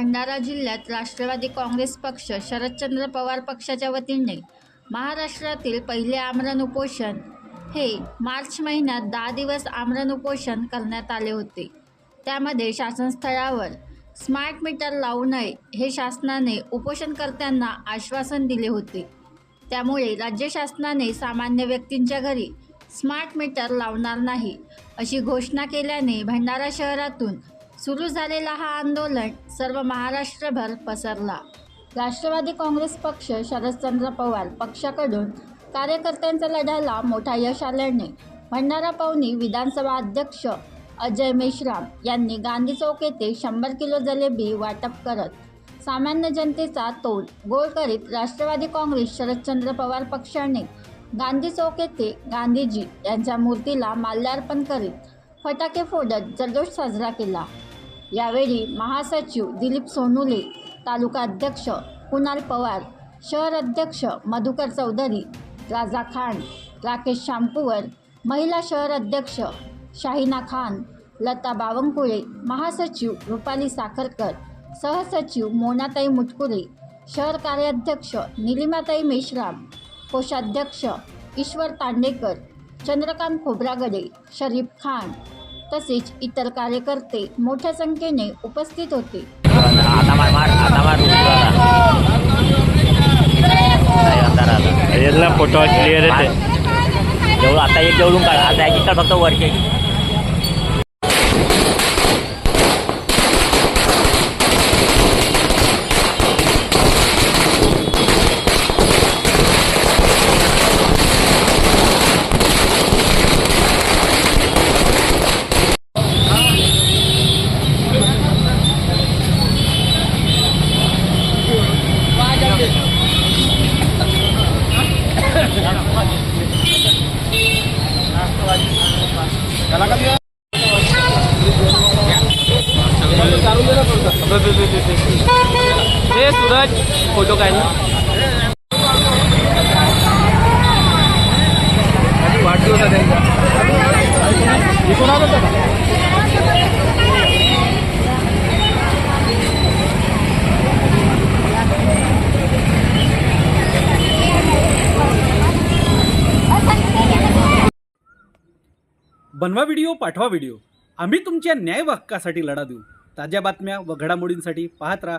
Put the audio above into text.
भंडारा जिल्ह्यात राष्ट्रवादी काँग्रेस पक्ष शरदचंद्र पवार पक्षाच्या वतीने महाराष्ट्रातील पहिले आमरण उपोषण हे मार्च महिन्यात दहा दिवस आमरण उपोषण करण्यात आले होते. त्यामध्ये शासनस्थळावर स्मार्ट मीटर लावू नये हे शासनाने उपोषणकर्त्यांना आश्वासन दिले होते. त्यामुळे राज्य शासनाने सामान्य व्यक्तींच्या घरी स्मार्ट मीटर लावणार नाही अशी घोषणा केल्याने भंडारा शहरातून सुरू झालेला हा आंदोलन सर्व महाराष्ट्रभर पसरला. राष्ट्रवादी काँग्रेस पक्ष शरदचंद्र पवार पक्षाकडून कार्यकर्त्यांच्या लढ्याला मोठा यश आल्याने भंडारा पवनी विधानसभा अध्यक्ष अजय मेश्राम यांनी गांधी चौक येथे शंभर किलो जलेबी वाटप करत सामान्य जनतेचा तोल गोळ करीत राष्ट्रवादी काँग्रेस शरदचंद्र पवार पक्षाने गांधी चौक येथे गांधीजी यांच्या मूर्तीला माल्यार्पण करीत फटाके फोडत जल्लोष साजरा केला. यावेळी महासचिव दिलीप सोनुले तालुका अध्यक्ष कुणाल पवार शहर अध्यक्ष मधुकर चौधरी राजा खान राकेश शामपुवर महिला शहर अध्यक्ष शाहिना खान लता बावनकुळे महासचिव रुपाली साखरकर सहसचिव मोनाताई मुटकुरे शहर कार्याध्यक्ष निलिमाताई मेश्राम कोषाध्यक्ष ईश्वर तांडेकर चंद्रकांत खोब्रागडे शरीफ खान तसेच इतर कार्यकर्ते मोठ्या संख्येने उपस्थित होते. फोटो क्लिअर येते आता एक जेवढून काढा. आता एक फक्त वरचे. सूरज फोटो काय? त्यांचा. बनवा व्हिडिओ पाठवा व्हिडिओ. आम्ही तुमच्या न्याय हक्कासाठी लढा देऊ. ताज्या बातम्या व घडामोडींसाठी पाहत राहा.